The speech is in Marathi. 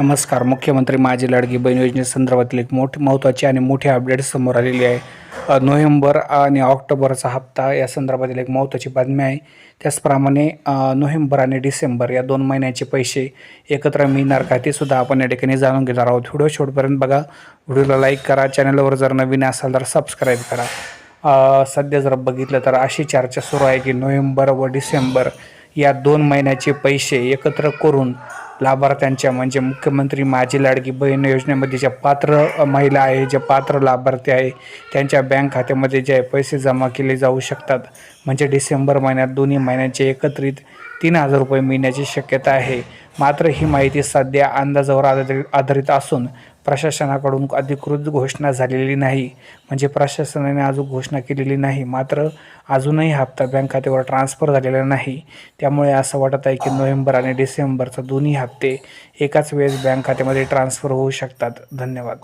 नमस्कार. मुख्यमंत्री माझी लाडकी बहीण योजनेसंदर्भातील एक मोठी महत्त्वाची आणि मोठी अपडेट समोर आलेली आहे. नोव्हेंबर आणि ऑक्टोबरचा हप्ता या संदर्भातील एक महत्त्वाची बातमी आहे. त्याचप्रमाणे नोव्हेंबर आणि डिसेंबर या दोन महिन्याचे पैसे एकत्र मिळणार का ते सुद्धा आपण या ठिकाणी जाणून घेणार आहोत. व्हिडिओ शेवटपर्यंत बघा. व्हिडिओला लाईक करा चॅनलवर जर नवीन असाल तर सबस्क्राईब करा. सध्या जर बघितलं तर अशी चर्चा सुरू आहे की नोव्हेंबर व डिसेंबर या दोन महिन्याचे पैसे एकत्र करून लाभार्थ्यांच्या म्हणजे मुख्यमंत्री माझी लाडकी बहीण योजनेमध्ये ज्या पात्र महिला आहे ज्या पात्र लाभार्थी आहे त्यांच्या बँक खात्यामध्ये जे पैसे जमा केले जाऊ शकतात. म्हणजे डिसेंबर महिन्यात दोन्ही महिन्यांचे एकत्रित तीन हजार रुपये मिळण्याची शक्यता आहे. मात्र ही माहिती सध्या अंदाजावर आधारित आधारित असून प्रशासनाकडून अधिकृत घोषणा झालेली नाही. म्हणजे प्रशासनाने अजून घोषणा केलेली नाही. मात्र अजूनही हप्ता बँक खात्यावर ट्रान्स्फर झालेला नाही. त्यामुळे असं वाटत आहे की नोव्हेंबर आणि डिसेंबरचा दोन्ही हप्ते एकाच वेळेस बँक खात्यामध्ये ट्रान्स्फर होऊ शकतात. धन्यवाद.